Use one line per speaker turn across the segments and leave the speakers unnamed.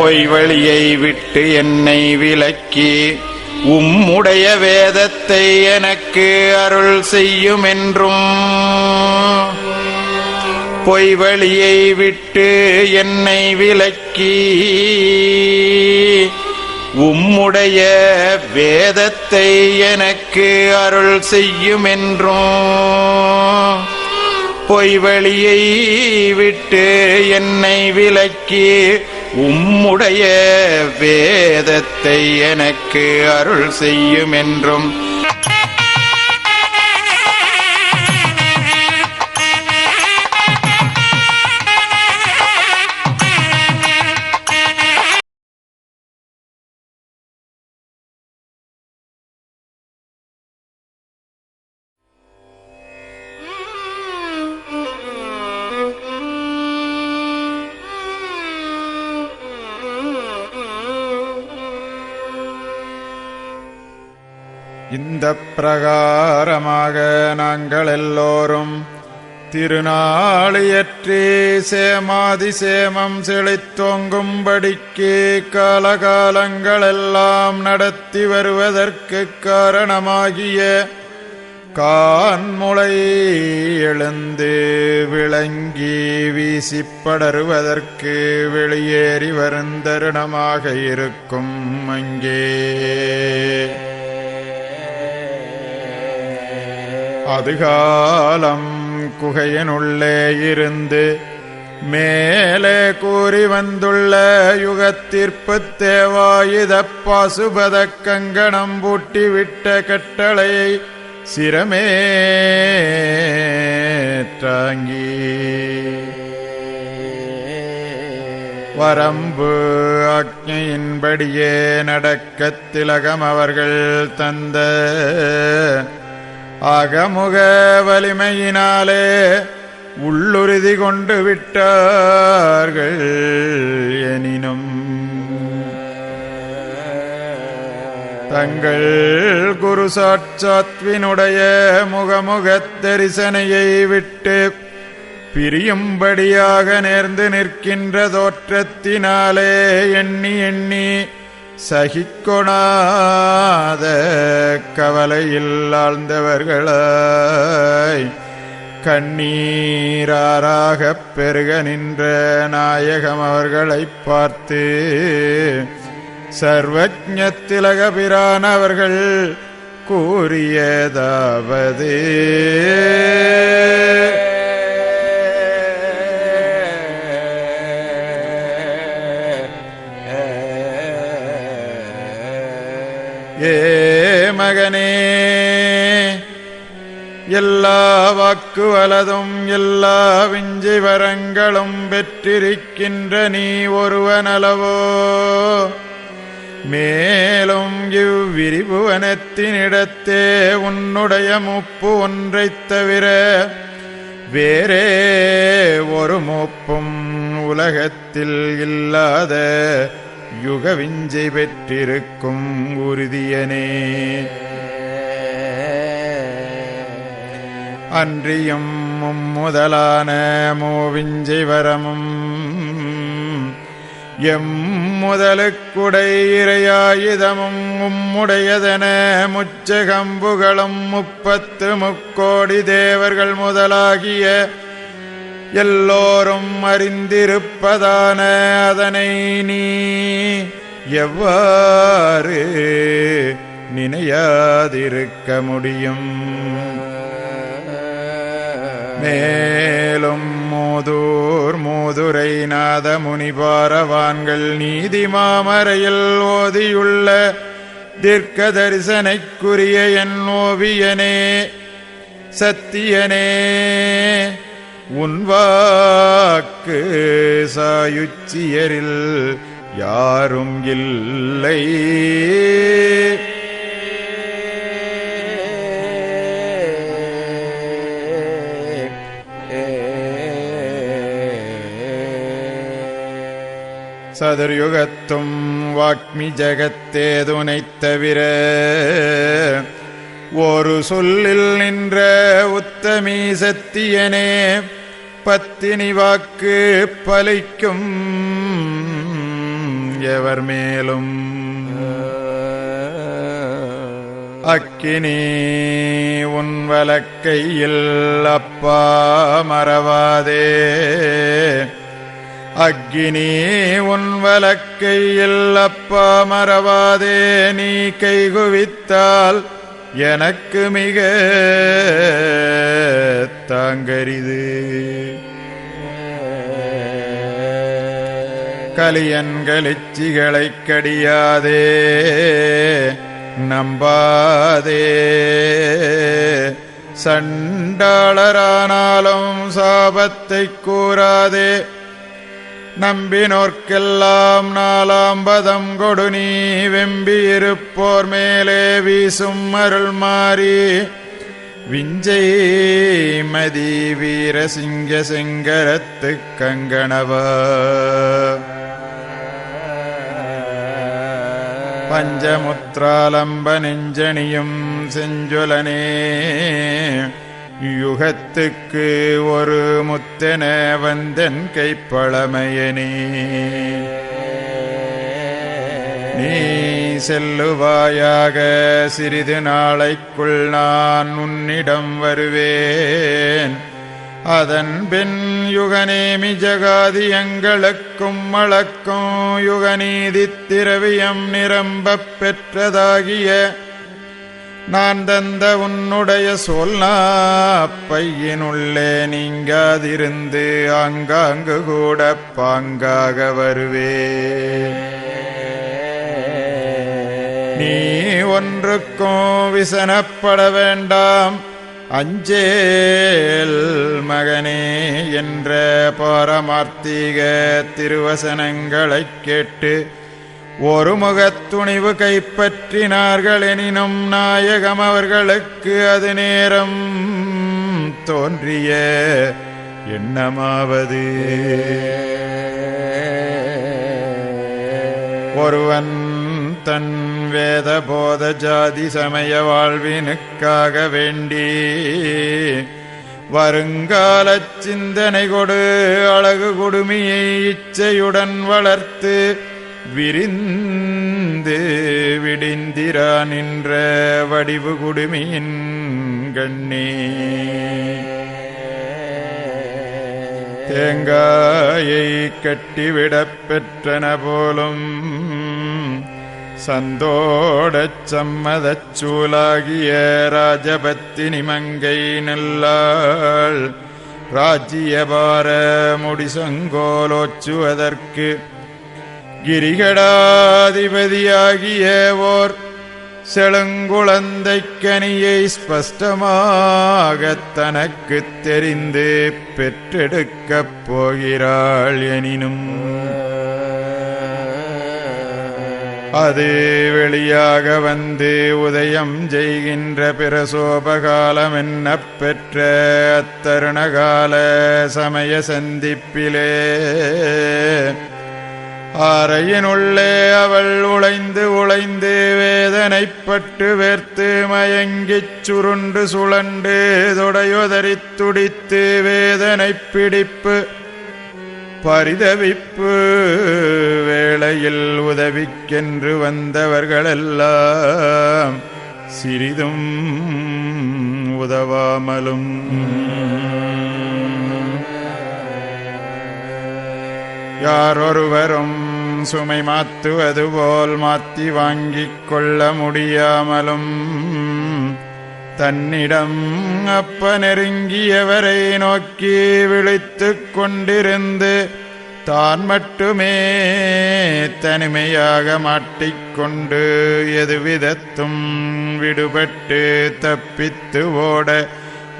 பொய் வழியை விட்டு என்னை விலக்கி உம்முடைய வேதத்தை எனக்கு அருள் செய்யும் என்றும் பொய் வழியை விட்டு என்னை விலக்கி உம்முடைய வேதத்தை எனக்கு அருள் செய்யும் என்றும் பொய் வழியை விட்டு என்னை விலக்கி உம்முடைய வேதத்தை எனக்கு அருள் செய்யும் என்றும் இந்த பிரகாரமாக நாங்கள் எல்லோரும் திருநாளியற்றி சேமாதி சேமம் செழித்தோங்கும்படிக்கு காலகாலங்களெல்லாம் நடத்தி வருவதற்கு காரணமாகிய கான்முளை எழுந்து விளங்கி வீசிப்படருவதற்கு வெளியேறி வருந்தருணமாக இருக்கும் அங்கே. அதுகாலம் குகையினுள்ளே இருந்து மேலே கூறி வந்துள்ள யுகத்தீர்ப்பு தேவாயுத பாசுபத கங்கணம் பூட்டிவிட்ட கட்டளையை சிரமே தாங்கி. வரம்பு ஆக்ஞையின்படியே நடக்கத் திலகம் அவர்கள் தந்த அகமுக வலிமையினாலே உள்ளுறுதி கொண்டு விட்டார்கள் எனினும் தங்கள் குரு சாட்சாத்வினுடைய முகமுகத் தரிசனையை விட்டு பிரியும்படியாக நேர்ந்து நிற்கின்ற தோற்றத்தினாலே எண்ணி எண்ணி சகிக்கொணாத கவலையில் ஆழ்ந்தவர்களாய் கண்ணீராராகப் பெருக நின்ற நாயகம் அவர்களைப் பார்த்து சர்வஜத்திலகபிரான் அவர்கள் கூறியதாவது ஏ மகனே எல்லா வாக்கு வலதும் எல்லா விஞ்சி வரங்களும் பெற்றிருக்கின்ற நீ ஒருவனளவோ. மேலும் இவ்விரிபுவனத்தினிடத்தே உன்னுடைய முப்பு ஒன்றைத் தவிர வேறே ஒரு மூப்பும் உலகத்தில் இல்லாத யுகவிஞ்சை பெற்றிருக்கும் உறுதியனே. அன்றியும் மும்முதலான மூவிஞ்சை வரமும் எம் முதலுக்குடை இறையாயுதமும் உம்முடையதன முச்சகம்புகளும் முப்பத்து முக்கோடி தேவர்கள் முதலாகிய எல்லோரும் அறிந்திருப்பதான அதனை நீ எவ்வாறு நினையாதிருக்க முடியும்? மேலும் மூதூர் மூதுரை நாத முனிபாரவான்கள் நீதி மாமரையில் ஓதியுள்ள தீர்க்க தரிசனைக்குரிய என் ஓவியனே சத்தியனே. உன்வாக்கு சாயுச்சியரில் யாரும் இல்லை. சதுர்யுகத்தும் வாக்மி ஜகத்தேதுனைத் தவிர ஒரு சொல்லில் நின்ற உத்தமி சத்தியனே பத்தினி வாக்கு பலிக்கும் எவர் மேலும்? அக்கினி உன் வலக்கையில் அப்பா மறவாதே. அக்கினி உன் வலக்கையில் அப்பா மறவாதே. நீ கைகுவித்தால் எனக்கு மிக தாங்கரிது. கலியன்களிச்சிகளைக் கடியாதே நம்பாதே. சண்டாளரானாலும் சாபத்தைக் கூறாதே. நம்பினோர்க்கெல்லாம் நாலாம்பதம் கொடு நீ. வெம்பியிருப்போர் மேலே வீசும் அருள் மாறி. விஞ்சை மதி வீரசிங்க செங்கரத்து கங்கணவா. பஞ்சமுத்ராலம்ப நெஞ்சணியும் செஞ்சொலனே. யுகத்துக்கு ஒரு முத்தென வந்தன் கைப்பழமையனே நீ. செல்லுவாயாக சிறிது நாளைக்குள் நான் உன்னிடம் வருவேன். அதன் பின் யுகநேமி ஜகாதி எங்களுக்கும் மழக்கும் யுகநீதி திரவியம் நிரம்பப் பெற்றதாகிய நான் தந்த உன்னுடைய சொல்னா பையினுள்ளே நீங்காதிருந்து ஆங்காங்கு கூட பாங்காக வருவே. நீ ஒன்றுக்கும் விசனப்பட வேண்டாம். அஞ்சேல் மகனே என்ற பாரமார்த்திக திருவசனங்களைக் கேட்டு ஒரு முகத்துணிவு கைப்பற்றினார்கள் எனினும் நாயகம் அவர்களுக்கு அது நேரம் தோன்றிய எண்ணமாவது. ஒருவன் தன் வேத போத ஜாதி சமய வாழ்வினுக்காக வேண்டி வருங்கால சிந்தனை கொடு அழகு கொடுமையை இச்சையுடன் வளர்த்து விரிந்து விடிந்திரா நின்ற வடிவு குடுமியின் கண்ணே. தேங்காயை கட்டிவிடப் பெற்றன போலும் சந்தோடச் சம்மதச் சூலாகிய ராஜபத்தினி மங்கை நல்லாள் ராஜ்யபார முடிசங்கோலோச்சுவதற்கு கிரிகடாதிபதியாகிய ஓர் செழுங்குழந்தைக் கனியை ஸ்பஷ்டமாகத் தனக்குத் தெரிந்து பெற்றெடுக்கப் போகிறாள் எனினும் அது வெளியாக வந்து உதயம் செய்கின்ற பிரசோபகாலம் என்ன பெற்ற அத்தருணகால சமய சந்திப்பிலே அறையினுள்ளே அவள் உழைந்து உழைந்து வேதனைப்பட்டு வேர்த்து மயங்கிச் சுருண்டு சுழண்டு தொடையுதறித் துடித்து வேதனைப் பிடிப்பு பரிதவிப்பு வேளையில் உதவிக்கென்று வந்தவர்களெல்லாம் சிறிதும் உதவாமலும். யாரொருவரும் சுமை மாத்துவது போல் மாத்தி வாங்கிக் கொள்ள முடியாமலும் தன்னிடம் அப்ப நெருங்கியவரை நோக்கி விழித்துக் கொண்டிருந்து தான் மட்டுமே தனிமையாக மாட்டிக்கொண்டு எதுவிதத்தும் விடுபட்டு தப்பித்து ஓட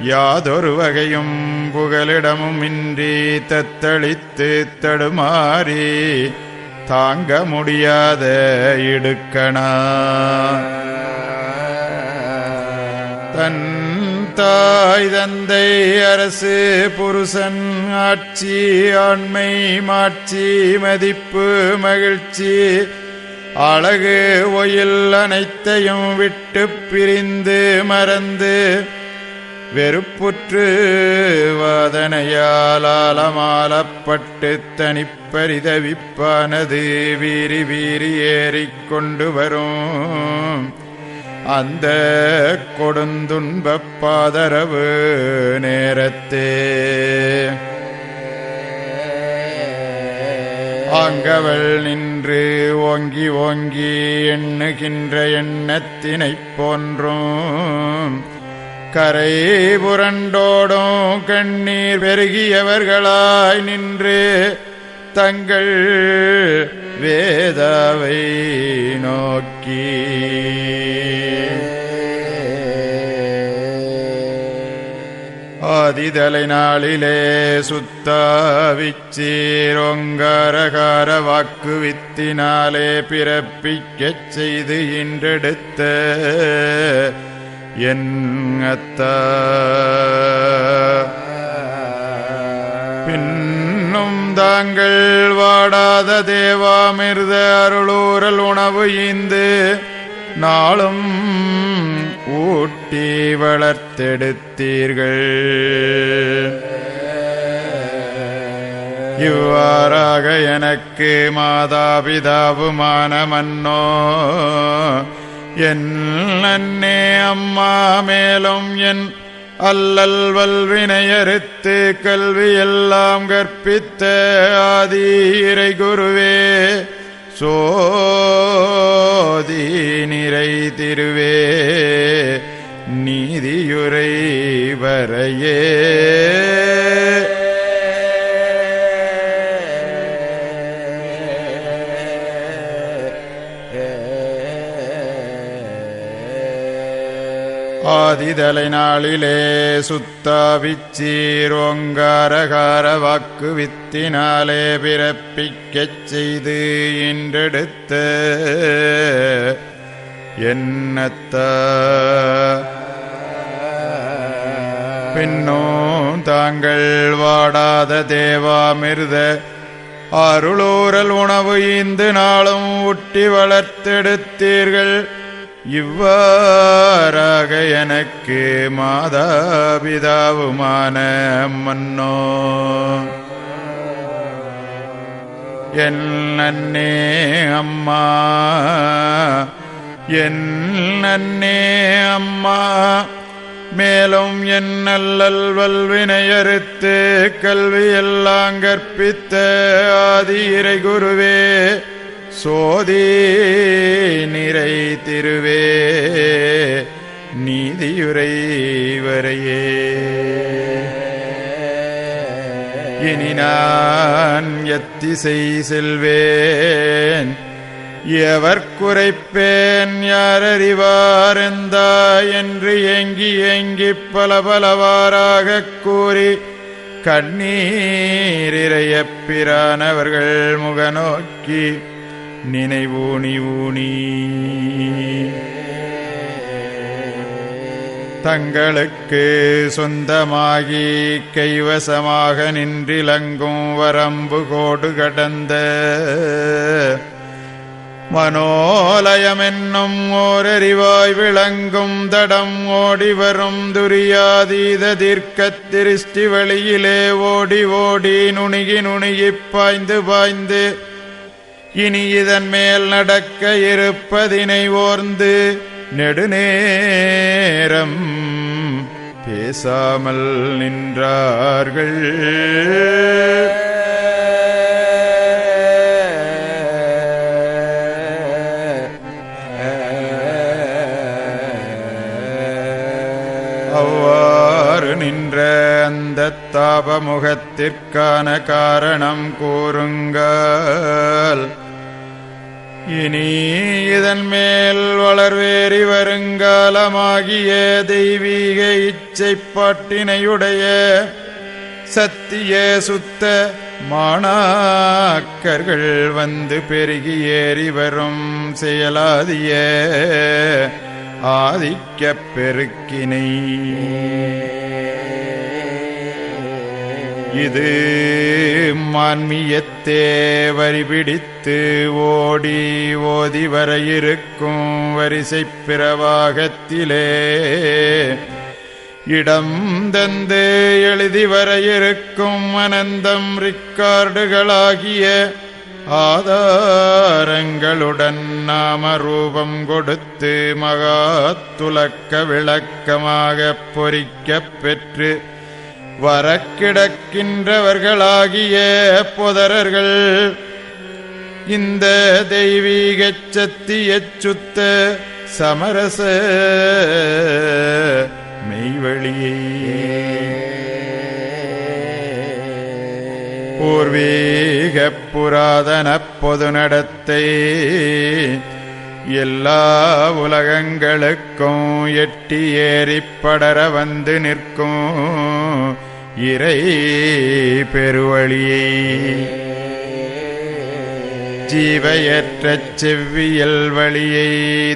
யாதொரு வகையும் புகலிடமும் இன்றி தத்தளித்து தடுமாறி தாங்க முடியாத இடுக்கணா. தன் தாய் தந்தை அரசு புருஷன் ஆட்சி ஆண்மை மாட்சி மதிப்பு மகிழ்ச்சி அழகு ஒயில் அனைத்தையும் விட்டு பிரிந்து மறந்து வெறுப்புற்று வாதனையாலாலமாலப்பட்டு தனிப்பரிதவிப்பானது வீரி வீரி ஏறிக் கொண்டு வரும். அந்த கொடுந்துன்பப் பாதரவு நேரத்தே. ஆங்கவள் நின்று ஓங்கி ஓங்கி எண்ணுகின்ற எண்ணத்தினைப் போன்றும். கரை புரண்டோடும் கண்ணீர் பெருகியவர்களாய் நின்று தங்கள் வேதாவை நோக்கி. ஆதிதலை நாளிலே சுத்தாவிச்சீரொங்காரகார வாக்கு வித்தினாலே பிறப்பிக்கச் செய்து இன்றெடுத்த என் அத்தா பின்னும் தாங்கள் வாடாத தேவாமிர்த அருளூரல் உணவு ஈந்து நாளும் ஊட்டி வளர்த்தெடுத்தீர்கள். இவ்வாறாக எனக்கு மாதாபிதாவுமான மன்னோ என்னே அம்மா மேலும் என் அல்லல் வல்வினையறுத்து கல்வி எல்லாம் கற்பித்த ஆதீரை குருவே சோதி நிறை திருவே நீதியுரை வரையே. ஆதிதலை நாளிலே சுத்தாவிச்சீரோங்காரகார வாக்கு வித்தினாலே பிறப்பிக்கச் செய்து இன்றெடுத்த என்னத்த? பின்னோ தாங்கள் வாடாத தேவாமிர்த அருளூரல் உணவு இந்து நாளும் ஒட்டி வளர்த்தெடுத்தீர்கள். இவ்வாறாக எனக்கு மாதாபிதாவுமான மன்னோ என் அன்னே அம்மா. என் அன்னே அம்மா. மேலும் என் நல்லல் வல்வினையறுத்து கல்வியெல்லாம் கற்பித்த ஆதி இறை குருவே சோதி நிறை திருவே நீதியுரை வரையே இனி நான் எத்திசை செல்வேன் எவர் குறைப்பேன் யார் அறிவார் என்று ஏங்கி ஏங்கி பல பலவாறாகக் கூறி கண்ணீரிரையப் பிரானவர்கள் முகநோக்கி நினைவூணி ஊணி தங்களுக்கு சொந்தமாகி கைவசமாக நின்றிலங்கும் வரம்பு கோடு கடந்த மனோலயமென்னும் ஓரறிவாய் விளங்கும் தடம் ஓடி வரும் துரியாதீத தீர்க்க திருஷ்டி வழியிலே ஓடி ஓடி நுணுகி நுணுகிப் பாய்ந்து பாய்ந்து இனி இதன் மேல் நடக்க இருப்பதினை ஓர்ந்து நெடுநேரம் பேசாமல் நின்றார்கள். அவ்வாறு நின்ற அந்த தாபமுகத்திற்கான காரணம் கூறுங்கள். இனி இதன் மேல் வளர்வேறி வருங்காலமாகிய தெய்வீக இச்சைப்பாட்டினையுடைய சத்திய சுத்த மாணாக்கர்கள் வந்து பெருகி ஏறி வரும் செயலாதிய ஆதிக்கப் பெருக்கினை. இது மான்மியத்தே வரிபிடித்து ஓடி ஓதி வர இருக்கும் வரிசை பிரவாகத்திலே. இடம் தந்து எழுதி வர இருக்கும் அனந்தம் ரிக்கார்டுகளாகிய ஆதாரங்களுடன் நாம ரூபம் கொடுத்து மகாத்துலக்க விளக்கமாக பொறிக்கப் பெற்று வரக்கிடக்கின்றவர்களாகிய பொதரர்கள் இந்த தெய்வீகச் சத்தியச் சுத்த சமரச மெய்வழியை. பூர்வீக புராதன பொது நடத்தை எல்லா உலகங்களுக்கும் எட்டி ஏறிப்படர வந்து நிற்கும். இறை பெருவழியை. ஜீவையற்ற செவ்வியல் வழியை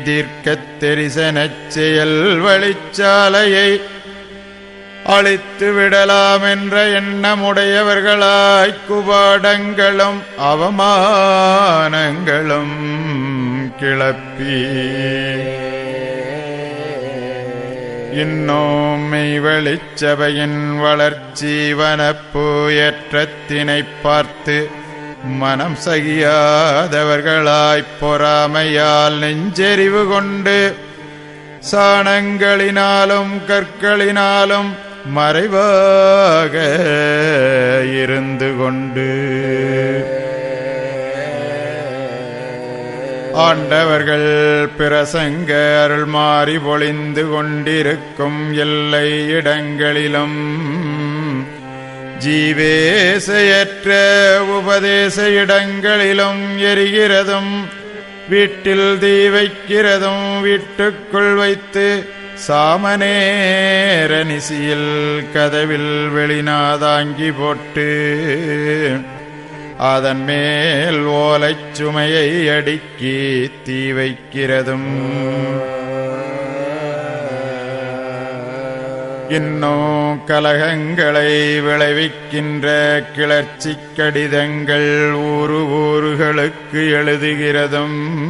தீர்க்கத் தெரிசனச் செயல் வழிச்சாலையை அழித்து விடலாம் என்ற எண்ணமுடையவர்களாய் குபாடங்களும் அவமானங்களும் கிளப்பி இன்னோமை வெளிச்சபையின் வளர்ச்சி வனப்பு பார்த்து மனம் சகியாதவர்களாய்ப் பொறாமையால் நெஞ்செறிவு கொண்டு சாணங்களினாலும் கற்களினாலும் மறைவாக இருந்து கொண்டு ஆண்டவர்கள் பிரசங்க அருள் மாறி பொழிந்து கொண்டிருக்கும் எல்லை இடங்களிலும் ஜீவேசையற்ற உபதேச இடங்களிலும் எரிகிறதும் வீட்டில் தீ வைக்கிறதும் வீட்டுக்குள் வைத்து சாமநேர நிசியில் கதவில் வெளிநாதாங்கி போட்டு அதன் மேல் ஓலைச் சுமையை அடுக்கி தீ வைக்கிறதும். இன்னும் கலகங்களை விளைவிக்கின்ற கிளர்ச்சி கடிதங்கள் ஊரு ஊர்களுக்கு எழுதுகிறதும்.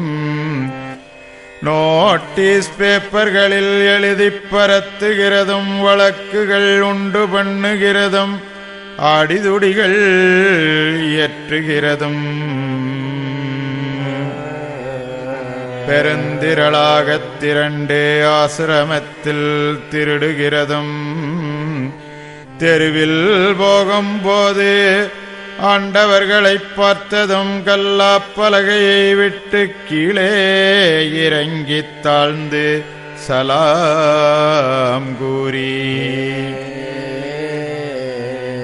நோட்டீஸ் பேப்பர்களில் எழுதிப் பரத்துகிறதும் வழக்குகள் உண்டு பண்ணுகிறதும். ஆடிதுடிகள் இயற்றுகிறதும். பெருந்திரளாகத் திரண்டே ஆசிரமத்தில் திருடுகிறதும். தெருவில் போகும்போது ஆண்டவர்களைப் பார்த்ததும் கல்லாப்பலகையை விட்டு கீழே இறங்கித் தாழ்ந்து சலாம் கூறி.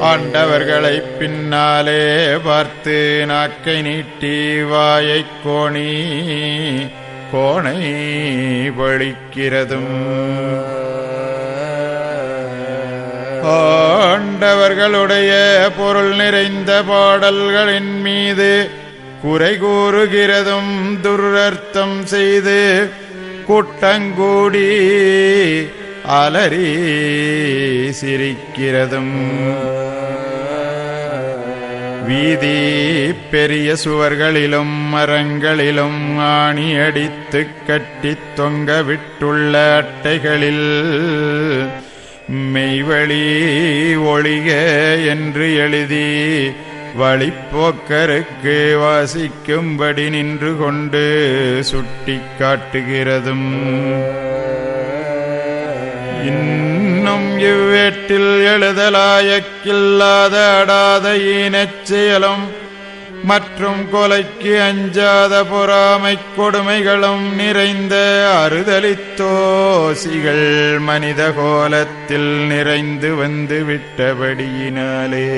ஆண்டவர்களை பின்னாலே பார்த்து நாக்கை நீட்டி வாயைக் கோணி கோணை பழிக்கிறதும். ஆண்டவர்களுடைய பொருள் நிறைந்த பாடல்களின் மீது குறை கூறுகிறதும் துரர்த்தம் செய்து கூட்டங்கூடி அலறி சிரிக்கிறதும். வீதி பெரிய சுவர்களிலும் மரங்களிலும் ஆணி அடித்து கட்டி தொங்க விட்டுள்ள அட்டைகளில் மெய்வழி ஒழிக என்று எழுதி வழிப்போக்கருக்கு வாசிக்கும்படி நின்று கொண்டு சுட்டி காட்டுகிறதும். இவ்வேட்டில் எழுதலாயக்கில்லாத அடாத ஈனச் செயலும் மற்றும் கொலைக்கு அஞ்சாத பொறாமை கொடுமைகளும் நிறைந்த அறுதலித்தோசிகள் மனித கோலத்தில் நிறைந்து வந்து விட்டபடியினாலே.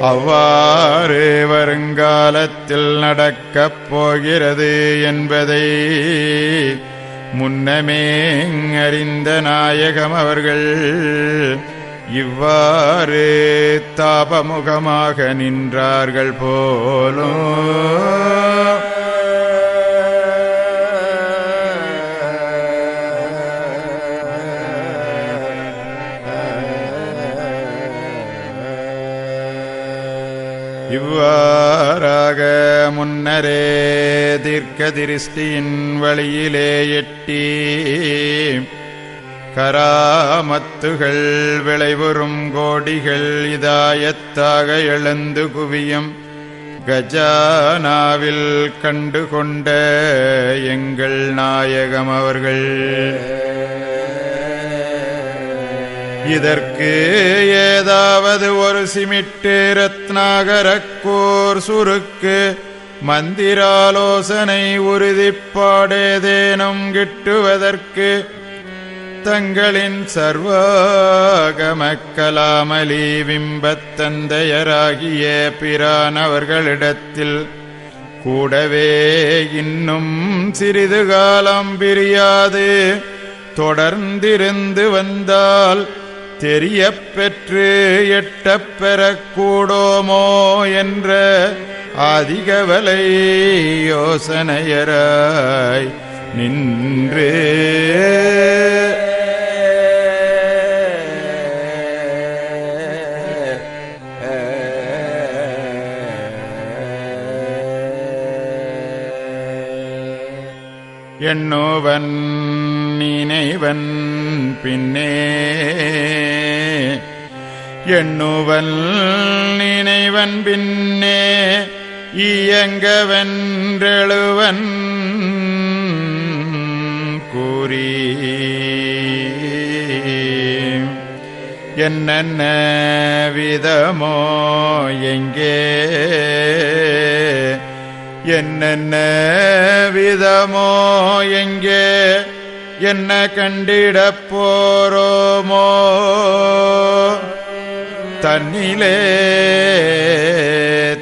அவ்வாறு வருங்காலத்தில் நடக்கப் போகிறது என்பதை முன்னமே அறிந்த நாயகம் அவர்கள். இவ்வாறு தாபமுகமாக நின்றார்கள் போலும். ஆக முன்னரே தீர்க்க திருஷ்டியின் வழியிலே எட்டி கராமத்துகள் விளைவரும் கோடிகள் இதாயத்தாக எழுந்து குவியும் கஜானாவில் கண்டுகொண்ட எங்கள் நாயகம் அவர்கள். இதற்கு ஏதாவது ஒரு சிமிட்டு ரத்னாகரக்கூர் சுருக்கு மந்திராலோசனை உறுதிப்பாடேதேனும் கிட்டுவதற்கு தங்களின் சர்வாகமக்கலாமலி விம்பத்தந்தையராகிய பிரானவர்களிடத்தில் கூடவே இன்னும் சிறிது காலம் பிரியாது. தொடர்ந்திருந்து வந்தால் தெரிய பெற்று எட்ட பெறக்கூடோமோ என்ற அதிகவலை யோசனையராய் நின்று. எண்ணோவன் நினைவன் பின்னே எண்ணுவல் நினைவன் பின்னே இயங்கவென்றெழுவன் கூறி. என்னென்ன விதமோ எங்கே என்னென்ன விதமோ எங்கே என்ன கண்டிடப் போரோமோ தன்னிலே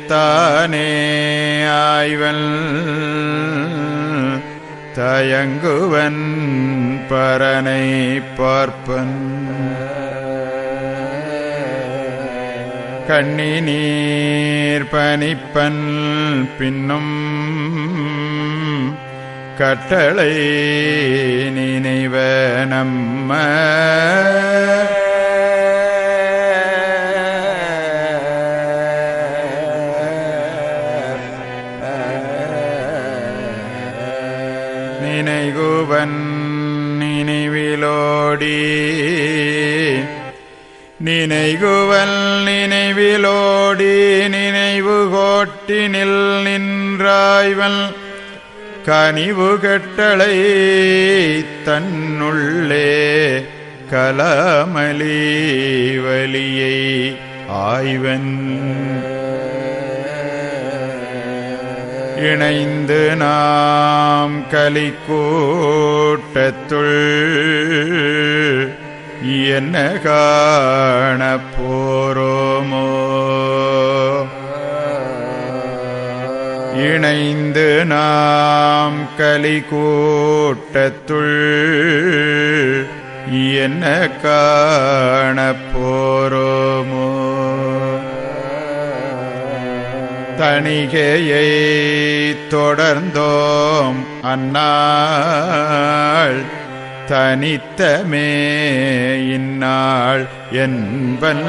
தானே ஆய்வன். தயங்குவன் பரனை பார்ப்பன். கண்ணி நீர் பனிப்பன் பின்னும் கட்டளை நினைவ நம்ம. நினைகுவல் நினைவிலோடி நினைவு கோட்டினில் நின்றாய்வல். கனிவு கட்டளை தன்னுள்ளே கலமலி வலியை ஆய்வன். இணைந்து நாம் கலிக்கூட்டத்துள் என்ன காணப் போரோமோ இணைந்து நாம் கலிக்கூட்டத்துள் என்ன காணப் போரோமோ தணிகையை தொடர்ந்தோம் அந்நாள் தனித்தமே இந்நாள் என்பன்.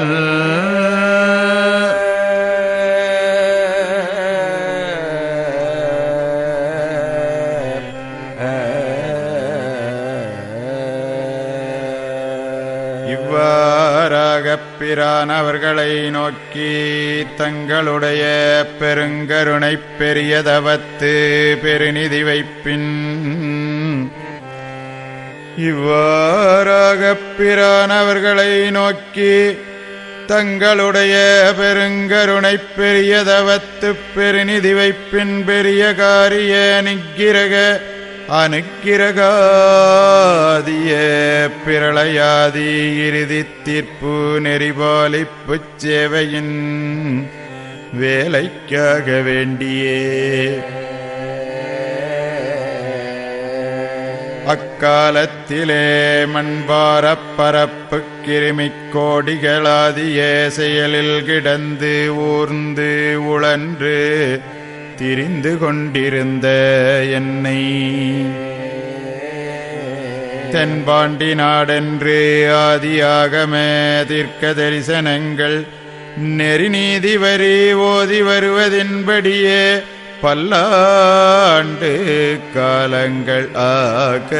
இவ்வாறாகப் பிரான் அவர்களை நோக்கி தங்களுடைய பெருங்கருணைப் பெரியதவத்து பெருநிதி வைப்பின். இவ்வாறாக பிரானவர்களை நோக்கி தங்களுடைய பெருங்கருணை பெரியதவத்து பெருநிதி வைப்பின் பெரிய காரிய நிக்கிரக அனுக்கிரகாதிய பிரளயாதி இறுதி தீர்ப்பு நெறிபாலிப்பு சேவையின் வேலைக்காக வேண்டியே. காலத்திலே மண்பாரப்பரப்பு கிருமிக் கோடிகளாதிய செயலில் கிடந்து ஊர்ந்து உழன்று திரிந்து கொண்டிருந்த என்னை. தென்பாண்டி நாடென்று ஆதியாகமே தீர்க்க தரிசனங்கள் நெறிநீதி வரி ஓதி வருவதின்படியே பல்லாண்டு காலங்கள் ஆக